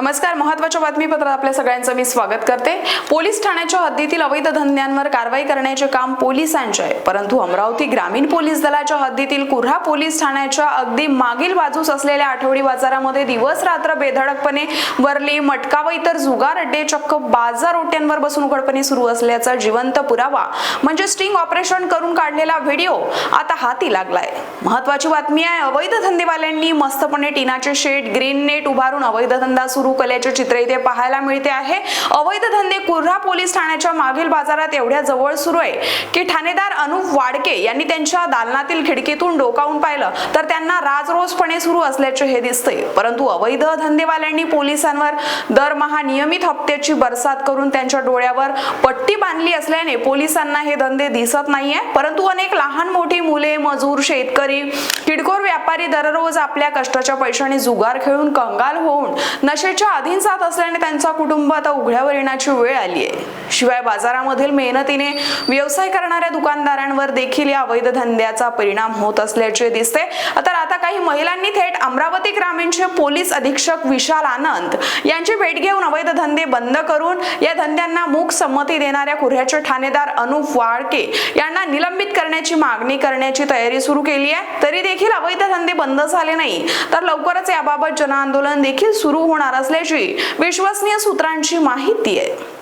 नमस्कार महत्त्वाच्या बातमीपत्रात आपल्या सगळ्यांचं मी स्वागत करते. पोलीस ठाण्याच्या हद्दीतील अवैध धंद्यांवर कारवाई करण्याचे काम पोलिसांचे आहे. परंतु अमरावती ग्रामीण पोलीस दलाच्या हद्दीतील कुऱ्हा पोलीस ठाण्याच्या अगदी मागील बाजूस असलेल्या आठवडी बाजारामध्ये दिवस रात्र बेधडकपणे वरली मटका व इतर जुगार अड्डे चक्क बाजार ओट्यांवर बसून उघडपणे सुरू असल्याचा जिवंत पुरावा म्हणजे स्टिंग ऑपरेशन करून काढलेला व्हिडिओ आता हाती लागलाय. महत्वाची बातमी आहे अवैध धंदेवाल्यांनी मस्तपणे टिनाचे शेड ग्रीन नेट उभारून अवैध धंदा सुरू केल्याचे चित्र इथे पाहायला मिळते आहे. अवैध धंदे कुर्हा पोलीस ठाण्याच्या मागील बाजारात एवढ्या जवळ सुरू आहे की ठाणेदार अनुप वाडके यांनी त्यांच्या दालनातील खिडकीतून डोकावून पाहिलं तर त्यांना राजरोजपणे सुरू असल्याचे हे दिसते परंतु अवैध धंदेवाल्यांनी पोलिसांवर दरमहा नियमित हप्त्याची बरसात करून त्यांच्या डोळ्यावर पट्टी बांधली असल्याने पोलिसांना हे धंदे दिसत नाहीये. परंतु अनेक लहान मोठी मुले मजूर शेतकरी किडकोर व्यापारी दररोज आपल्या कष्टाच्या पैशाने जुगार खेळून कंगाल होऊन नशेच्या अधीन जात असल्याने त्यांचा कुटुंब आता उघड्यावर येण्याची वेळ आली आहे शिवाय बाजारामधील मेहनतीने व्यवसाय करणाऱ्या दुकानदारांवर देखील या अवैध धंद्याचा परिणाम होत असल्याचे दिसते. तर आता काही महिलांनी थेट अमरावती ग्रामीणचे पोलीस अधीक्षक विशाल आनंद यांची भेट घेऊन अवैध धंदे बंद करून या धंद्यांना मूक संमती देणाऱ्या कुऱ्ह्याचे ठाणेदार अनुप वाळके यांना निलंबित करण्याची मागणी करण्याची तयारी सुरू केली आहे तरी देखील अवैध धंदे बंद झाले नाही. तर लवकरच याबाबत जनआंदोलन देखील सुरू होणार असल्याची विश्वसनीय सूत्रांची माहिती आहे.